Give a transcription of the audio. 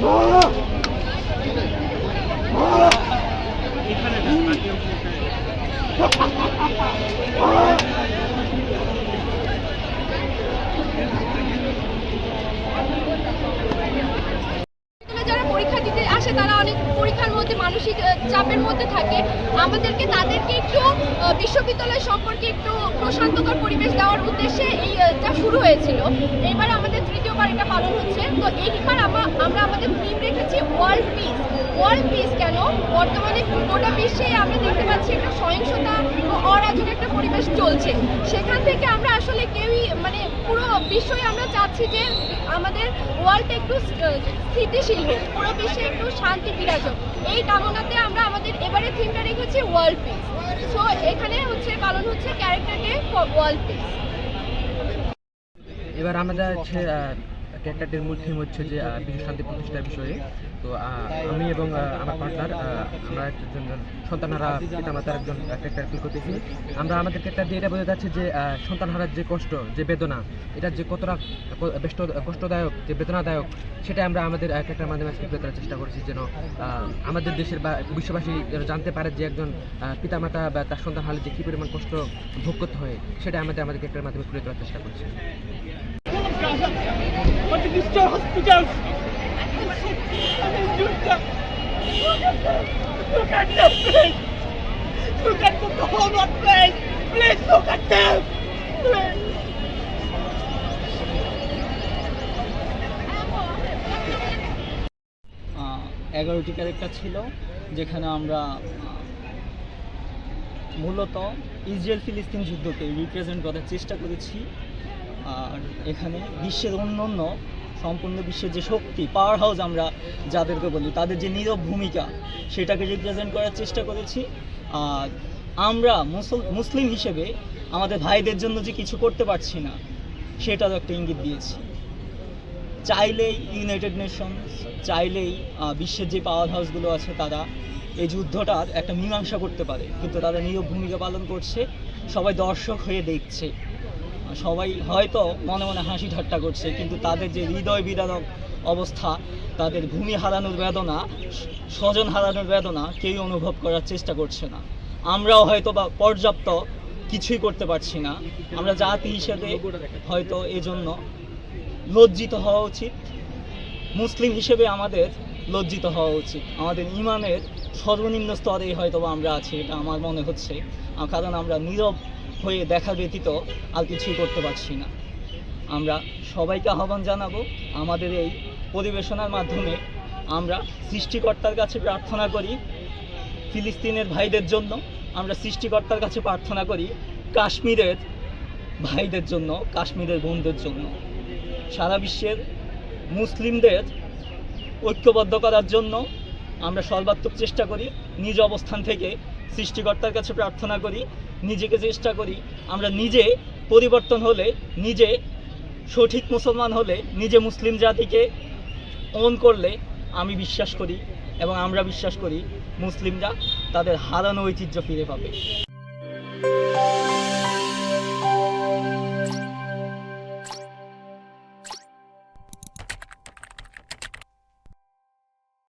와! মানসিক চাপের মধ্যে থাকে, আমাদেরকে তাদেরকে একটু বিশ্ববিদ্যালয় সম্পর্কে একটু প্রশান্তকর পরিবেশ দেওয়ার উদ্দেশ্যে এইটা শুরু হয়েছিল। এবার আমাদের তৃতীয়বার এটা পালন হচ্ছে। তো এইবার আমা- আমরা আমাদের থিম রেখেছি ওয়ার্ল্ড পিস ওয়ার্ল্ড পিস কেন? বর্তমানে গোটা বিশ্বে আমরা দেখতে পাচ্ছি একটা সহিংসতা ও অরাজক একটা পরিবেশ চলছে। সেখান থেকে আমরা আসলে কেউই মানে পুরো বিশ্বই আমরা চাচ্ছি যে আমাদের ওয়ার্ল্ডটা একটু স্থিতিশীল হোক, পুরো বিশ্বে একটু শান্তি বিরাজ হোক এই কামনাতে আমরা আমাদের এবারে থিমটা রেখেছি ওয়ার্ল্ড পিস সো এখানে হচ্ছে, পালন হচ্ছে character day for world peace এবার আমাদের ক্যারেক্টারটির মূল থিম হচ্ছে যে বিশ্ব শান্তি প্রতিষ্ঠার বিষয়ে। তো আমি এবং আমার পার্টনার আমরা একজন সন্তানহারা পিতামাতার একজন ক্যারেক্টার ফিল করতেছি। আমরা আমাদের ক্যারেক্টার দিয়ে এটা বোঝা যাচ্ছে যে সন্তানহারার যে কষ্ট, যে বেদনা, এটা যে কতটা বেষ্ট কষ্টদায়ক, যে বেদনাদায়ক, সেটা আমরা আমাদের ক্যারেক্টার মাধ্যমে তুলে ধরার চেষ্টা করেছি যেন আমাদের দেশের বা বিশ্ববাসী যেন জানতে পারে যে একজন পিতামাতা বা তার সন্তান হালে যে কী পরিমাণ কষ্ট ভোগ করতে হয়, সেটা আমাদের আমাদের ক্যারেক্টারের মাধ্যমে তুলে ধরার চেষ্টা করছি। But to destroy hospitals. Look at them, please. Look at the whole place. Please look at them. Please. এগারোটি ক্যারেক্টার ছিল যেখানে আমরা মূলত ইসরায়েল ফিলিস্তিন যুদ্ধকে রিপ্রেজেন্ট করার চেষ্টা করেছি আর এখানে বিশ্বের অন্য অন্য সম্পূর্ণ বিশ্বের যে শক্তি পাওয়ার হাউস আমরা যাদেরকে বলি, তাদের যে নীরব ভূমিকা, সেটাকে রিপ্রেজেন্ট করার চেষ্টা করেছি। আর আমরা মুসল- মুসলিম হিসেবে আমাদের ভাইদের জন্য যে কিছু করতে পারছি না, সেটারও একটা ইঙ্গিত দিয়েছি। চাইলেই ইউনাইটেড নেশনস চাইলেই বিশ্বের যে পাওয়ার হাউসগুলো আছে তারা এই যুদ্ধটার একটা মীমাংসা করতে পারে। কিন্তু তারা নীরব ভূমিকা পালন করছে, সবাই দর্শক হয়ে দেখছে। সবাই হয়তো মনে মনে হাসি ঠাট্টা করছে, কিন্তু তাদের যে হৃদয় বিদারক অবস্থা, তাদের ভূমি হারানোর বেদনা, স্বজন হারানোর বেদনা কেউ অনুভব করার চেষ্টা করছে না। আমরাও হয়তো বা পর্যাপ্ত কিছুই করতে পারছি না। আমরা জাতি হিসেবে হয়তো এজন্য লজ্জিত হওয়া উচিত। মুসলিম হিসেবে আমাদের লজ্জিত হওয়া উচিত। আমাদের ইমানের সর্বনিম্ন স্তরেই হয়তো আমরা আছি, এটা আমার মনে হচ্ছে। কারণ আমরা নীরব হয়ে দেখা ব্যতীত আর কিছুই করতে পারছি না। আমরা সবাইকে আহ্বান জানাব আমাদের এই পরিবেশনার মাধ্যমে আমরা সৃষ্টিকর্তার কাছে প্রার্থনা করি ফিলিস্তিনের ভাইদের জন্য, আমরা সৃষ্টিকর্তার কাছে প্রার্থনা করি কাশ্মীরের ভাইদের জন্য, কাশ্মীরের বোনদের জন্য। সারা বিশ্বের মুসলিমদের ঐক্যবদ্ধ করার জন্য আমরা সর্বাত্মক চেষ্টা করি, নিজ অবস্থান থেকে সৃষ্টিকর্তার কাছে প্রার্থনা করি নিজেকে চেষ্টা করি আমরা নিজে পরিবর্তন হলে, নিজে সঠিক মুসলমান হলে, নিজে মুসলিম জাতিকে অন করলে আমি বিশ্বাস করি এবং আমরা বিশ্বাস করি মুসলিমরা তাদের হারানো ঐতিহ্য ফিরে পাবে।